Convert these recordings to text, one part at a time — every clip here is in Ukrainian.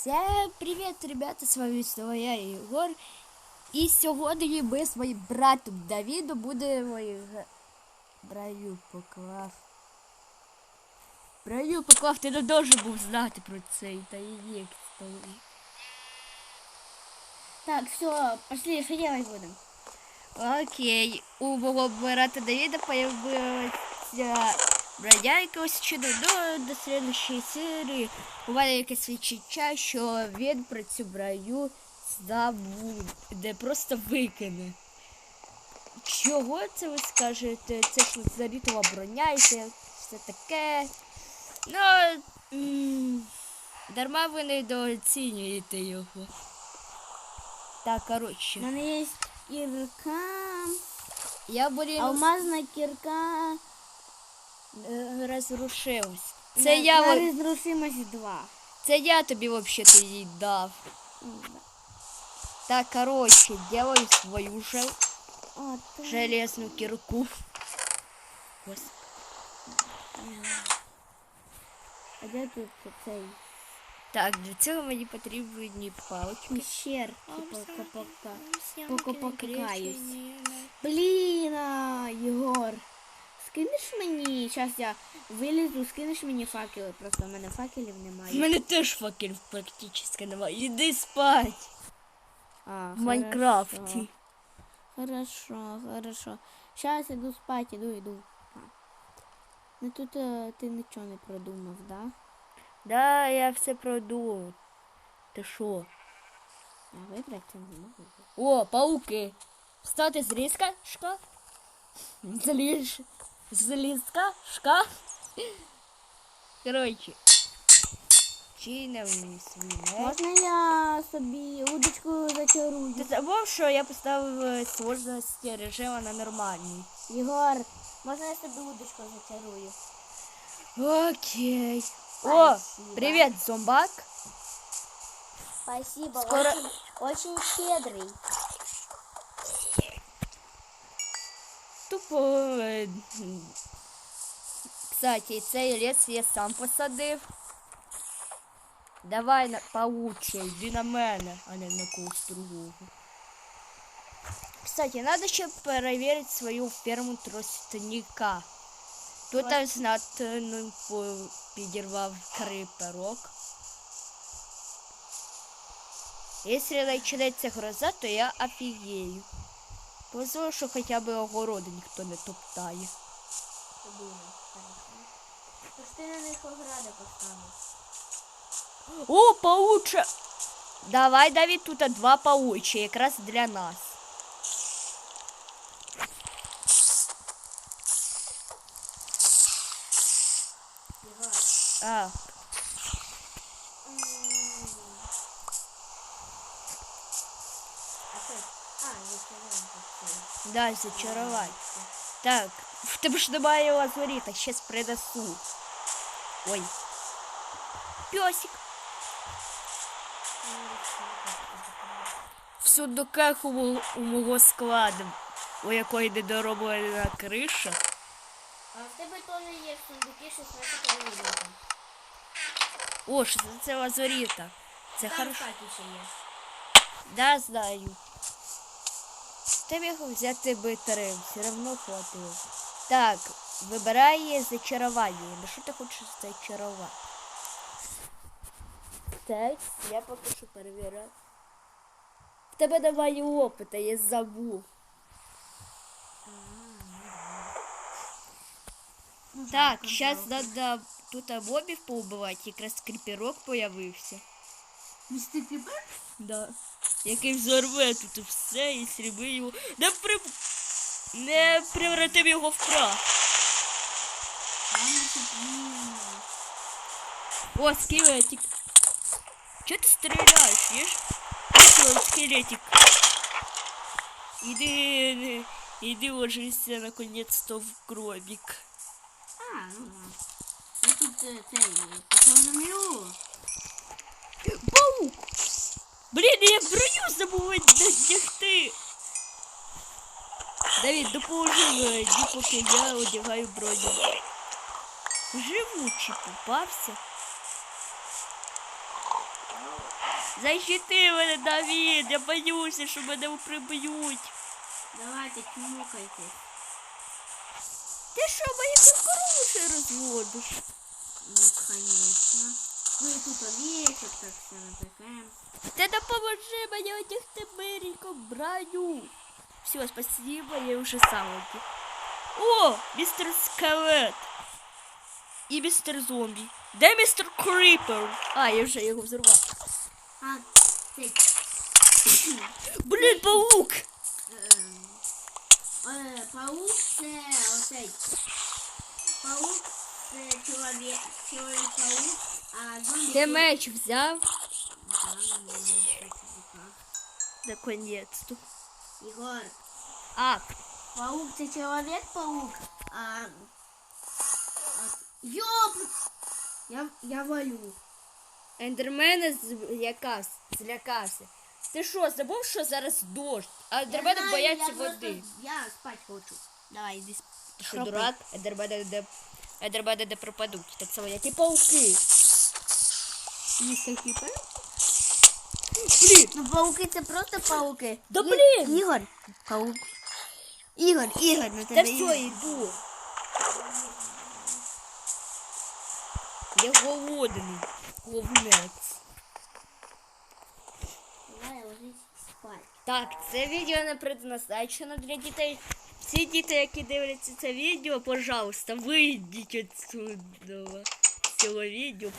Всем привет, ребята! З вами знову я Ігор. І сьогодні ми з моїм братом Давідом будемо гра- Браю поклав. Браю поклав, ти не должен був знати про цей та і є столи. Так, все, пошли, что делать будем? Окей, у мого брата Давіда появилася якогось чудо до, до слідчої серії. У мене якесь відчуття, що він про цю броню забув, де просто викине. Чого це ви скажете? Це ж зарітова броня і це все таке. Ну, м, дарма ви недооцінюєте його. Так, коротше. У меня есть кирка, Я блін алмазная кирка. Е, розрушилась. на- Це я, на во- разрушимость 2. це я тобі взагалі її дав. Так, коротше, делаю свою же Вот, так. железну кирку. А где тут цей Так, для цього мені потрібні палочки. пещерки пока. Блін, а, Єгор. Скинеш мені, зараз я вилізу, скинеш мені факели, просто в мене факелів У немає. мене теж факелів практично немає. Іди спать А, в Майнкрафті. Хорошо, хорошо. Сейчас иду спать, иду, иду. Ну тут е, ти нічого не продумав, да? Да, я все продумав. Ти що? Я вибрати не можу. О, пауки. Встати з ліска, шка. Заліз. З ліска, шка. Коротше. Чи вниз свій Можна я собі удочку зачарую? Ти забув, що я поставив е, сложності режиму на нормальний. Єгор, можна я собі удочку зачарую? Окей. О, Спасибо. привіт, зомбак. Спасибо, Скоро- очень, очень щедрый. Кстати, цей ліс я сам посадив. Давай на пауче, йди на мене, а не на когось другого. Кстати, надо ще перевірити свою ферму тростника. Тут Ось. знатно підірвав криперок. Якщо почнеться гроза, то я офігею. Повезло, що хоча б огороди ніхто не топтає. Ти на них огради поставив. О, пауче! Давай, Давид, тут два паучі, якраз для нас. А це? А, зачарую. Да, зачарувати. Так, тебе ж немає лазуріта, щас принесу. Ой. Песик. В сундуках у, у мого складу, у якої недороблена криша. А в тебе теж є сундуки 16 рівня. О, що це- це лазуріта. Це хорошо. є. Да, знаю. Тебе взяти би три, все равно хватило. Так, вибирає зачарування. Ну що ти хочеш зачарувати? Так, я поки що перевіряю. В тебе немає опита, я забув. Так, зараз треба тут мобів поубивати, якраз кріперок появився. Містер Кріпер? Да. Який взорве тут все і сріби його. Не при... Не превратив його в прах. О, скелетик. Чого ти стріляєш, їж? Що, скелетик? Іди, іди ложися наконец-то в гробик. А, ну ладно. Я тут е, цей покормлю. Паук! Блін, я броню забув надягти. Давид, допоможи мені, поки я одягаю броню. Живучий попався. Защити мене, Давід, я боюся, що мене приб'ють. Давайте, чмокайте. Ти що, мої коровуші розводиш? Ну, конечно. Ну і тут овечок, так все на таке. Ти допоможи мені одягти миренько броню. Все, спасибо, я вже сам одяг. О, містер Скелет. І містер Зомбі. Де містер Кріпер? А, я вже його взорвав. А, цей. Блін, паук! Ем, е, паук це оцей. Паук це чоловік, чоловік паук, а зомбі. Ти це- меч взяв? Да, ну, Наконец-то. Ігор, А, паук це чоловік паук, а. а Йоп! Я, я валю. ендермена злякався. злякався. Ти що, забув, що зараз дощ? А знаю, бояться води. Я спать хочу. Давай, іди спать. Ти що, дурак? Ендермени де, ендермени де пропадуть. Так само, як і пауки. Є такі пауки? Блін, Ну, пауки це просто пауки. Да блін! Ігор, паук. Ігор, Ігор, на та тебе все, Ігор. йду. Я голодний. Головнець. Давай ложись спать. Так, це відео не предназначено для дітей. Всі діти, які дивляться це відео, пожалуйста, вийдіть отсюда. з цього відео.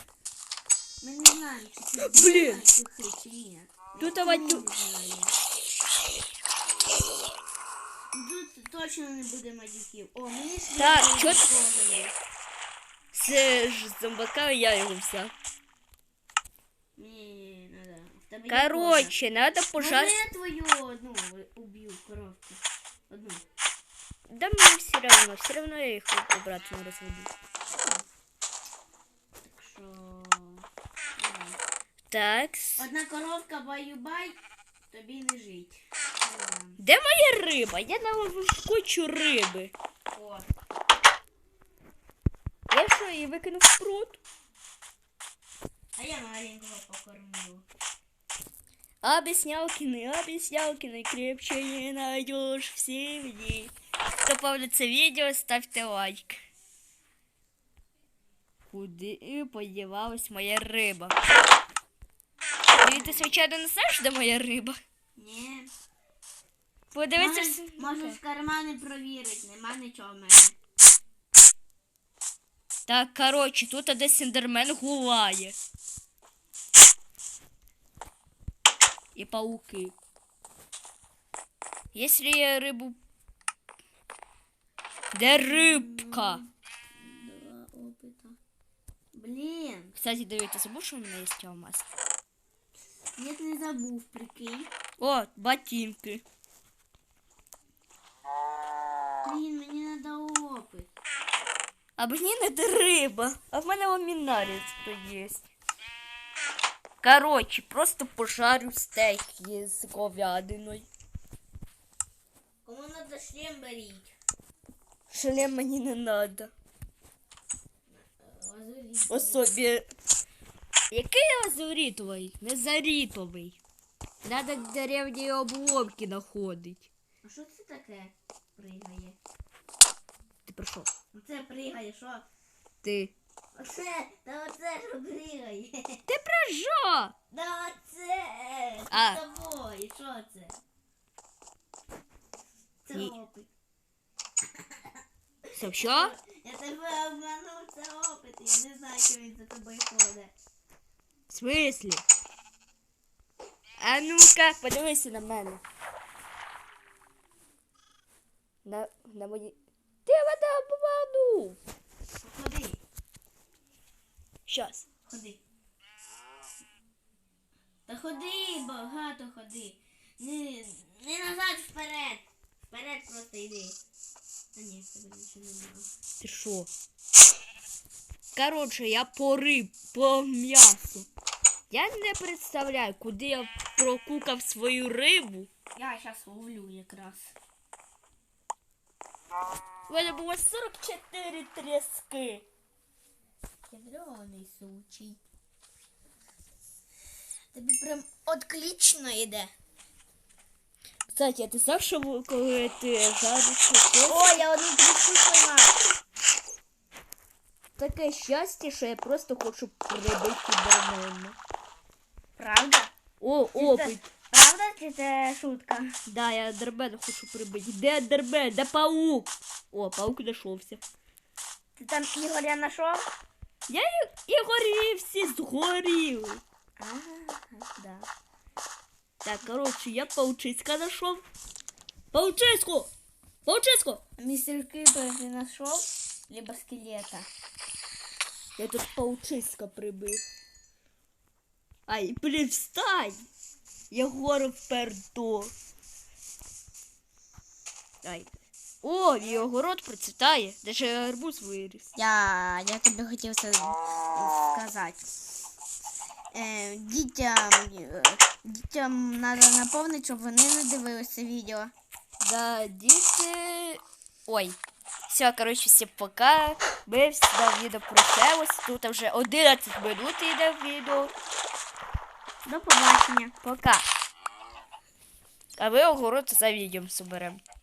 Ми не знаємо, чи ти Блін. чи ти, чи ні. Тут Ми авантю... не знаємо. Тут точно не буде мадюків. О, мені ж Так, відео чо ти- показали. Це ж зомбака, я його взяв. Ні, не надо. В тебе є Короче, надо кожа. пожар... Ну, я твою одну уб'ю коровку. Одну. Да мне все равно, все равно я их обратно разведу. Так, Одна коровка баю-бай, тобі не жить. Давай. де моя риба? Я наловив кучу риби. О, Я що, її викинув в пруд? а я маленького покормлю. Объяснялкины, объяснялкины, крепче не найдешь в семье. Хто повниться відео, ставте лайк. Куди подівалась моя риба? І ти, звичайно, не знаєш, де моя риба? Ні. Подивися Можеш, в... можеш кармани провірити, нема нічого в мене. Так, коротше, тут десь ендермен гулає. І пауки. Якщо я рибу. Де рибка? Блін, Кстати, дивіться, забув, що у мене є алмаз? я не забув, прикинь. О, ботинки. Блін, мені треба опит. А мені не де риба. А в мене ламінаріць то є. Коротше, просто пожарю стейк з говядиною. Кому треба шлем беріть? Шлем мені не надо. Лазуріть. Особі. Який лазурітовий? Не зарітовий. Надо деревні обломки знаходить. А що це таке? Пригає. Ти прийшов. Оце пригає, що? Ти. Оце, та оце що пригає. Ти про що? Да оце! А. З тобою, що це? Це Ні. опит. Все, що? Я тебе обманув, це опит. Я не знаю, що він за тобою ходить. Смислі? А ну-ка, подивися на мене. На, на мої. Ти мене обманув. Ходи, Щас. ходи. Та ходи, багато ходи. Не, не назад вперед. Вперед просто йди. Та ні, в тебе нічого немає. Ти що? Коротше, я по риб, по м'ясу. Я не представляю, куди я прокукав свою рибу. Я зараз ловлю якраз. У мене було 44 тріски. Ядрений сучий. Тобі прям отлично йде. Кстати, а ти знав, що коли ти жариш щось, О, я одну трішку поймав. таке щастя, що я просто хочу прибити кібермена. Правда? О, опит. Правда чи це шутка? Да, я Дербена хочу прибити. Де Дербен? Де паук? О, паук знайшовся. Ти там Ігоря знайшов? Я і, і горів, всі згоріли. Ага, да. Так, коротше, я паучиська знайшов. Паучиську! Паучиську! Містер Кріпер ти знайшов? Либо скелета. Я тут паучиська прибив. Ай, блін, встань! Я гору вперто. Ай. О, і огород процвітає. Даже арбуз виріс. Я, я тобі хотів це сказати. Е, дітям, е, дітям треба наповнити, щоб вони не дивилися відео. Да, діти. Ой. Все, коротше, всім пока. Ми всі відео прощаємось. Тут вже 11 минут йде відео. До побачення. Пока. А ми огород за відео соберемо.